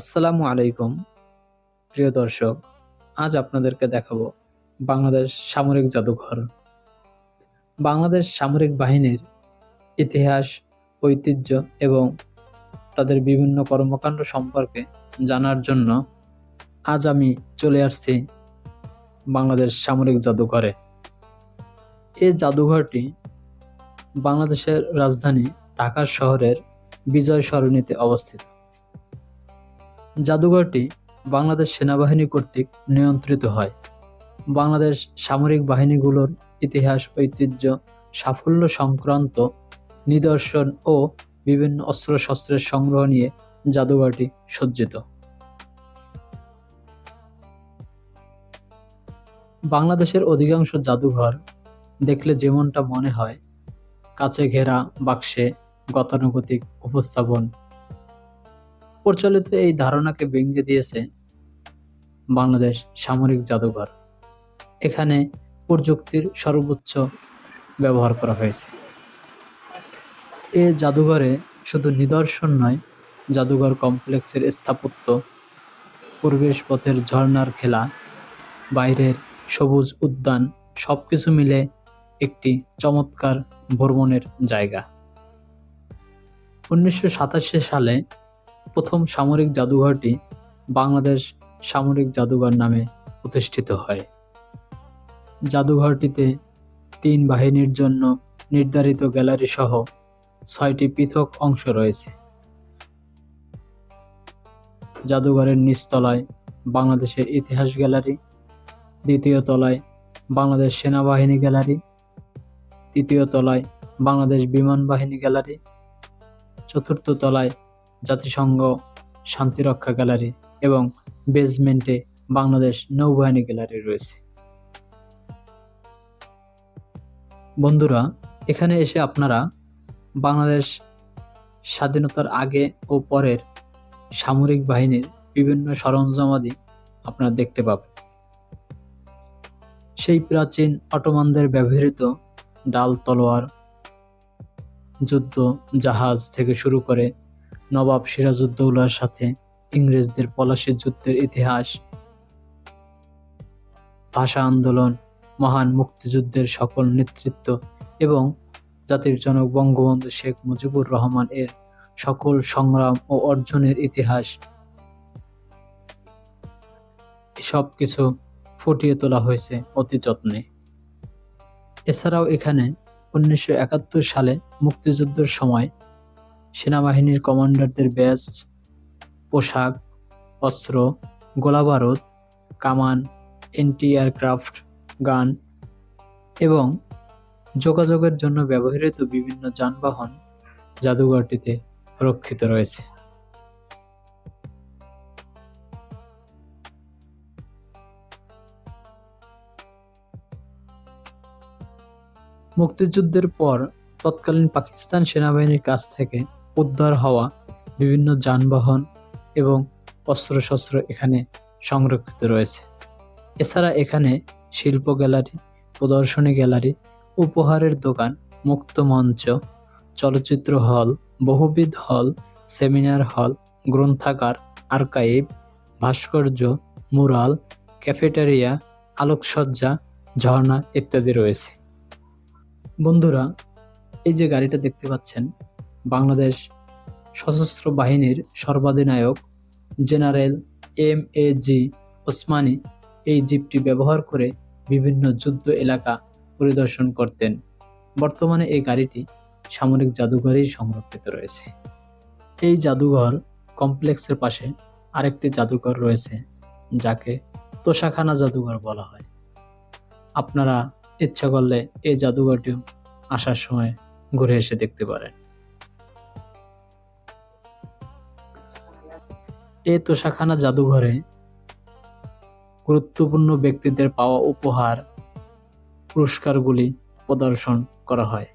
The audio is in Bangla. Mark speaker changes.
Speaker 1: আসসালামু আলাইকুম। প্রিয় দর্শক, আজ আপনাদেরকে দেখাবো বাংলাদেশ সামরিক জাদুঘর। বাংলাদেশ সামরিক বাহিনীর ইতিহাস, ঐতিহ্য এবং তাদের বিভিন্ন কর্মকাণ্ড সম্পর্কে জানার জন্য আজ আমি চলে আসছি বাংলাদেশ সামরিক জাদুঘরে। এই জাদুঘরটি বাংলাদেশের রাজধানী ঢাকা শহরের বিজয় সরণিতে অবস্থিত। জাদুঘরটি বাংলাদেশ সেনাবাহিনী কর্তৃক নিয়ন্ত্রিত হয়। বাংলাদেশ সামরিক বাহিনীগুলোর ইতিহাস, ঐতিহ্য, সাফল্য সংক্রান্ত নিদর্শন ও বিভিন্ন অস্ত্রশস্ত্রের সংগ্রহ নিয়ে জাদুঘরটি সজ্জিত। বাংলাদেশের অধিকাংশ জাদুঘর দেখলে যেমনটা মনে হয় কাছে ঘেরা বাক্সে গতানুগতিক উপস্থাপন প্রচলিত এই ধারণাকে ভেঙে দিয়েছে বাংলাদেশ সামরিক জাদুঘর। এখানে প্রযুক্তির সর্বোচ্চ ব্যবহার করা হয়েছে। এ জাদুঘরে শুধু নিদর্শন নয়, জাদুঘর কমপ্লেক্সের স্থাপত্য, পরিবেশ পথের ঝর্ণার খেলা, বাইরের সবুজ উদ্যান, সবকিছু মিলে একটি চমৎকার ভ্রমণের জায়গা। উনিশশো সাতাশি সালে প্রথম সামরিক জাদুঘরটি বাংলাদেশ সামরিক জাদুঘর নামে প্রতিষ্ঠিত হয়। জাদুঘরটিতে তিন বাহিনীর জন্য নির্ধারিত গ্যালারি সহ ছয়টি পৃথক অংশ রয়েছে। জাদুঘরের নিচতলায় বাংলাদেশের ইতিহাস গ্যালারি, দ্বিতীয় তলায় বাংলাদেশ সেনাবাহিনী গ্যালারি, তৃতীয় তলায় বাংলাদেশ বিমান বাহিনী গ্যালারি, চতুর্থ তলায় জাতিসংঘ, শান্তিরক্ষা গ্যালারি এবং বেসমেন্টে বাংলাদেশ নৌবাহিনী গ্যালারি রয়েছে। বন্ধুরা, এখানে এসে আপনারা বাংলাদেশ স্বাধীনতার আগে ও পরের সামরিক বাহিনীর বিভিন্ন সরঞ্জামাদি আপনারা দেখতে পাবেন। সেই প্রাচীন অটোমানদের ব্যবহৃত ডাল, তলোয়ার, যুদ্ধ, জাহাজ থেকে শুরু করে নবাব সিরাজউদ্দৌলার সাথে ইংরেজদের পলাশি যুদ্ধের ইতিহাস। ভাষা আন্দোলন, মহান মুক্তিযুদ্ধের সকল নেতৃত্ব এবং জাতির জনক বঙ্গবন্ধু শেখ মুজিবুর রহমান এর সকল সংগ্রাম ও অর্জনের ইতিহাস। সব কিছু ফুটিয়ে তোলা হয়েছে অতি যত্নে। এছাড়াও এখানে উনিশশো একাত্তর সালে মুক্তিযুদ্ধের সময় সেনাবাহিনীর কমান্ডারদের ব্যাচ পোশাক, অস্ত্র, গোলাবারুদ, কামান এন্টি এয়ারক্রাফট গান এবং যোগাযোগের জন্য ব্যবহৃত বিভিন্ন যানবাহন জাদুঘরটিতে রক্ষিত রয়েছে। মুক্তিযুদ্ধের পর তৎকালীন পাকিস্তান সেনাবাহিনীর কাছ থেকে উদ্ধার হওয়া বিভিন্ন যানবাহন এবং অস্ত্রশস্ত্র এখানে সংরক্ষিত রয়েছে। এছাড়া এখানে শিল্প গ্যালারি, প্রদর্শনী গ্যালারি, উপহারের দোকান, মুক্ত মঞ্চ, চলচ্চিত্র হল, বহুবিধ হল, সেমিনার হল, গ্রন্থাগার, আর্কাইভ, ভাস্কর্য, মুরাল, ক্যাফেটেরিয়া, আলোকসজ্জা, ঝর্ণা ইত্যাদি রয়েছে। বন্ধুরা, এই যে গাড়িটা দেখতে পাচ্ছেন বাংলাদেশ সশস্ত্র বাহিনীর সর্বাধিনায়ক general M A G Osmani এই জিপটি ব্যবহার করে বিভিন্ন যুদ্ধ এলাকা পরিদর্শন করতেন। বর্তমানে এই গাড়িটি সামরিক জাদুঘরেই সংরক্ষিত রয়েছে। এই জাদুঘর কমপ্লেক্সের পাশে আরেকটি জাদুঘর রয়েছে, যাকে তোষাখানা জাদুঘর বলা হয়। আপনারা ইচ্ছা করলে এই জাদুঘরটিও আসার সময় ঘুরে এসে দেখতে পারেন। এই তোষাখানা জাদুঘরে গুরুত্বপূর্ণ ব্যক্তিদের পাওয়া উপহার পুরস্কারগুলি প্রদর্শন করা হয়।